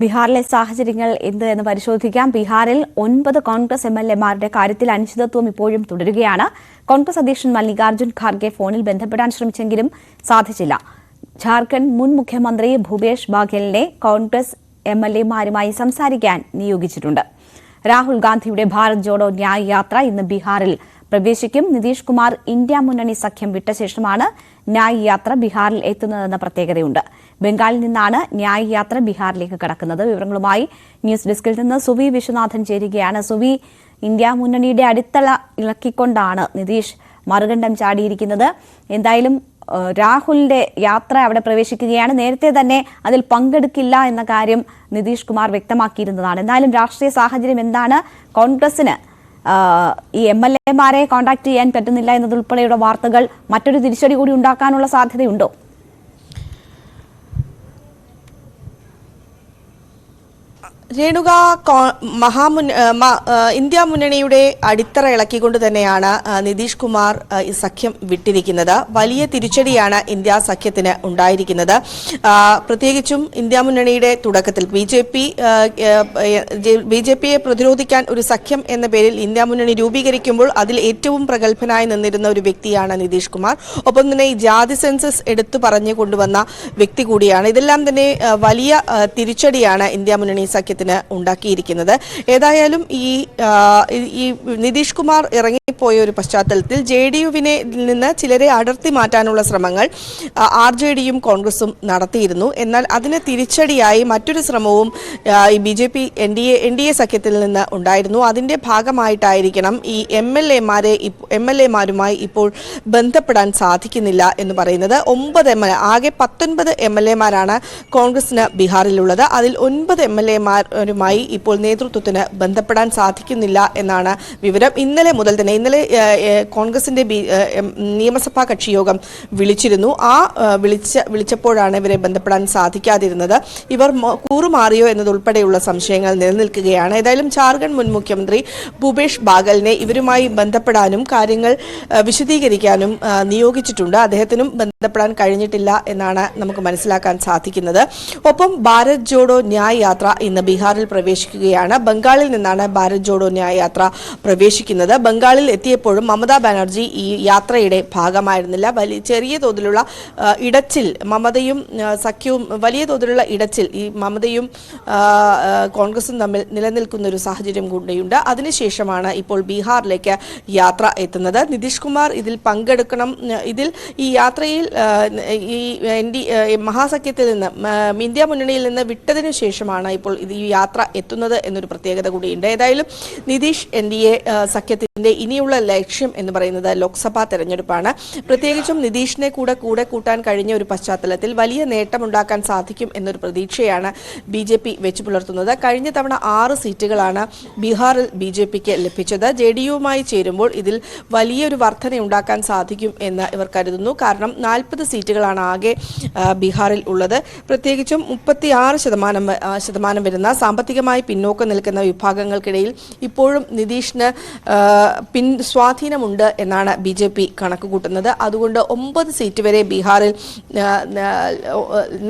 ബീഹാറിലെ സാഹചര്യങ്ങൾ എന്ത് എന്ന് പരിശോധിക്കാം. ബീഹാറിൽ ഒൻപത് കോൺഗ്രസ് എം എൽ എമാരുടെ കാര്യത്തിൽ അനിശ്ചിതത്വം ഇപ്പോഴും തുടരുകയാണ്. കോൺഗ്രസ് അധ്യക്ഷൻ മല്ലികാർജുൻ ഖാർഗെ ഫോണിൽ ബന്ധപ്പെടാൻ ശ്രമിച്ചെങ്കിലും സാധിച്ചില്ല. ജാർഖണ്ഡ് മുൻ മുഖ്യമന്ത്രി ഭൂപേഷ് ബാഘേലിനെ കോൺഗ്രസ് എം എൽ എമാരുമായി സംസാരിക്കാൻ നിയോഗിച്ചിട്ടുണ്ട്. രാഹുൽ ഗാന്ധിയുടെ ഭാരത് ജോഡോ ന്യായ യാത്ര ഇന്ന് ബീഹാറിൽ പ്രവേശിക്കും. നിതീഷ് കുമാർ ഇന്ത്യ മുന്നണി സഖ്യം വിട്ട ശേഷമാണ് ന്യായ് യാത്ര ബീഹാറിൽ എത്തുന്നതെന്ന പ്രത്യേകതയുണ്ട്. ബംഗാളിൽ നിന്നാണ് ന്യായ യാത്ര ബീഹാറിലേക്ക് കടക്കുന്നത്. വിവരങ്ങളുമായി ന്യൂസ് ഡെസ്കിൽ നിന്ന് സുവി വിശ്വനാഥൻ ചേരുകയാണ്. സുവി ഇന്ത്യ മുന്നണിയുടെ അടിത്തള ഇളക്കിക്കൊണ്ടാണ് നിതീഷ് മറുകണ്ഠം ചാടിയിരിക്കുന്നത്. എന്തായാലും രാഹുലിന്റെ യാത്ര അവിടെ പ്രവേശിക്കുകയാണ്. നേരത്തെ തന്നെ അതിൽ പങ്കെടുക്കില്ല എന്ന കാര്യം നിതീഷ് കുമാർ വ്യക്തമാക്കിയിരുന്നതാണ്. എന്നാലും രാഷ്ട്രീയ സാഹചര്യം എന്താണ്? കോൺഗ്രസിന് ഈ എം എൽ എമാരെ കോൺടാക്ട് ചെയ്യാൻ പറ്റുന്നില്ല എന്നതുൾപ്പെടെയുള്ള വാർത്തകൾ മറ്റൊരു തിരിച്ചടി കൂടി ഉണ്ടാക്കാനുള്ള സാധ്യതയുണ്ടോ? രേണുക കോ- മഹാമുന്ന ഏ, മ- ഏ, ഇന്ത്യ മുന്നണിയുടെ അടിത്തറ ഇളക്കിക്കൊണ്ട് തന്നെയാണ് നിതീഷ് കുമാർ ഈ സഖ്യം വിട്ടിരിക്കുന്നത്. വലിയ തിരിച്ചടിയാണ് ഇന്ത്യ സഖ്യത്തിന് ഉണ്ടായിരിക്കുന്നത്. പ്രത്യേകിച്ചും ഇന്ത്യ മുന്നണിയുടെ തുടക്കത്തിൽ B J P B J പിയെ പ്രതിരോധിക്കാൻ ഒരു സഖ്യം എന്ന പേരിൽ ഇന്ത്യ മുന്നണി രൂപീകരിക്കുമ്പോൾ അതിൽ ഏറ്റവും പ്രഗത്ഭനായി നിന്നിരുന്ന ഒരു വ്യക്തിയാണ് നിതീഷ് കുമാർ. ഒപ്പം തന്നെ ഈ ജാതി സെൻസസ് എടുത്തു പറഞ്ഞു കൊണ്ടുവന്ന വ്യക്തി കൂടിയാണ്. ഇതെല്ലാം തന്നെ വലിയ തിരിച്ചടിയാണ് ഇന്ത്യ മുന്നണി സഖ്യത്തിന് ഉണ്ടാക്കിയിരിക്കുന്നത്. ഏതായാലും ഈ ഈ- നിതീഷ് കുമാർ ഇറങ്ങിപ്പോയ ഒരു പശ്ചാത്തലത്തിൽ ജെ ഡി യുവിനെ നിന്ന് ചിലരെ അടർത്തി മാറ്റാനുള്ള ശ്രമങ്ങൾ ആർ ജെ ഡിയും കോൺഗ്രസും നടത്തിയിരുന്നു. എന്നാൽ അതിന് തിരിച്ചടിയായി മറ്റൊരു ശ്രമവും ഈ B J P N D A N D A സഖ്യത്തിൽ നിന്ന് ഉണ്ടായിരുന്നു. അതിന്റെ ഭാഗമായിട്ടായിരിക്കണം ഈ എം എൽ എമാരെ എം എൽ എമാരുമായി ഇപ്പോൾ ബന്ധപ്പെടാൻ സാധിക്കുന്നില്ല എന്ന് പറയുന്നത്. ഒമ്പത് എം എൽ ആകെ പത്തൊൻപത് എം എൽ എമാരാണ് കോൺഗ്രസിന് ബീഹാറിലുള്ളത്. അതിൽ ഒൻപത് എം എൽ എമാരുമായി ഇപ്പോൾ നേതൃത്വത്തിന് ബന്ധപ്പെടാൻ സാധിക്കുന്നില്ല എന്നാണ് വിവരം. ഇന്നലെ മുതൽ തന്നെ ഇന്നലെ കോൺഗ്രസിന്റെ നിയമസഭാ കക്ഷി യോഗം വിളിച്ചിരുന്നു. ആ വിളിച്ച വിളിച്ചപ്പോഴാണ് ഇവരെ ബന്ധപ്പെടാൻ സാധിക്കാതിരുന്നത്. ഇവർ കൂറുമാറിയോ എന്നതുൾപ്പെടെയുള്ള സംശയങ്ങൾ നിലനിൽക്കുകയാണ്. ഏതായാലും ജാർഖണ്ഡ് മുൻ മുഖ്യമന്ത്രി ഭൂപേഷ് ബാഗലിനെ ഇവരുമായി ബന്ധപ്പെടാനും കാര്യങ്ങൾ വിശദീകരിക്കാനും നിയോഗിച്ചിട്ടുണ്ട്. അദ്ദേഹത്തിനും ബന്ധപ്പെടാൻ കഴിഞ്ഞിട്ടില്ല എന്നാണ് നമുക്ക് മനസ്സിലാക്കാൻ സാധിക്കുന്നത്. ഒപ്പം ഭാരത് ജോഡോ ന്യായ് യാത്ര ഇന്ന് ബീഹാറിൽ പ്രവേശിക്കുകയാണ്. ബംഗാളിൽ നിന്നാണ് ഭാരത് ജോഡോ ന്യായയാത്ര പ്രവേശിക്കുന്നത്. ബംഗാളിൽ എത്തിയപ്പോഴും മമതാ ബാനർജി ഈ യാത്രയുടെ ഭാഗമായിരുന്നില്ല. വലിയ ചെറിയ തോതിലുള്ള ഇടച്ചിൽ മമതയും സഖ്യവും വലിയ തോതിലുള്ള ഇടച്ചിൽ ഈ മമതയും കോൺഗ്രസും തമ്മിൽ നിലനിൽക്കുന്ന ഒരു സാഹചര്യം കൂടെയുണ്ട്. അതിനുശേഷമാണ് ഇപ്പോൾ ബീഹാറിലേക്ക് യാത്ര എത്തുന്നത്. നിതീഷ് കുമാർ ഇതിൽ പങ്കെടുക്കണം ഇതിൽ ഈ യാത്രയിൽ ഈ എൻ ഡി മഹാസഖ്യത്തിൽ നിന്ന് ഇന്ത്യ മുന്നണിയിൽ നിന്ന് വിട്ടതിനു ശേഷമാണ് ഇപ്പോൾ ഈ യാത്ര എത്തുന്നത് എന്നൊരു പ്രത്യേകത കൂടിയുണ്ട്. ഏതായാലും നിതീഷ് എൻ ഡി എ സഖ്യത്തിന്റെ ഇനിയുള്ള ലക്ഷ്യം എന്ന് പറയുന്നത് ലോക്സഭാ തെരഞ്ഞെടുപ്പാണ്. പ്രത്യേകിച്ചും നിതീഷിനെ കൂടെ കൂടെ കൂട്ടാൻ കഴിഞ്ഞ ഒരു പശ്ചാത്തലത്തിൽ വലിയ നേട്ടമുണ്ടാക്കാൻ സാധിക്കും എന്നൊരു പ്രതീക്ഷയാണ് ബി ജെ പി വെച്ചു പുലർത്തുന്നത്. കഴിഞ്ഞ തവണ ആറ് സീറ്റുകളാണ് ബീഹാറിൽ ബി ജെ പിക്ക് ലഭിച്ചത്. ജെ ഡി യുവുമായി ചേരുമ്പോൾ ഇതിൽ വലിയൊരു വർധന ഉണ്ടാക്കാൻ സാധിക്കും എന്ന് ഇവർ കരുതുന്നു. കാരണം നാൽപ്പത് സീറ്റുകളാണ് ആകെ ബീഹാറിൽ ഉള്ളത്. പ്രത്യേകിച്ചും മുപ്പത്തി ആറ് ശതമാനം ശതമാനം വരുന്ന സാമ്പത്തികമായി പിന്നോക്കം നിൽക്കുന്ന വിഭാഗങ്ങൾക്കിടയിൽ ഇപ്പോഴും നിതീഷിന് പിൻ സ്വാധീനമുണ്ട് എന്നാണ് ബി ജെ പി കണക്കുകൂട്ടുന്നത്. അതുകൊണ്ട് ഒമ്പത് സീറ്റ് വരെ ബീഹാറിൽ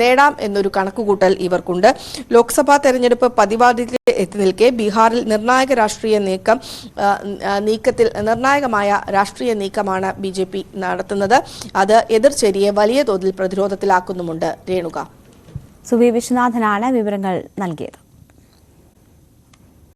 നേടാം എന്നൊരു കണക്കുകൂട്ടൽ ഇവർക്കുണ്ട്. ലോക്സഭാ തെരഞ്ഞെടുപ്പ് പതിവാദിക്ക് എത്തി നിൽക്കെ ബീഹാറിൽ നിർണായക രാഷ്ട്രീയ നീക്കം നീക്കത്തിൽ നിർണായകമായ രാഷ്ട്രീയ നീക്കമാണ് ബി ജെ പി നടത്തുന്നത്. അത് എതിർചേരിയെ വലിയ തോതിൽ പ്രതിരോധത്തിലാക്കുന്നുമുണ്ട്. രേണുക. സുവി വിശ്വനാഥനാണ് വിവരങ്ങൾ നൽകിയത്.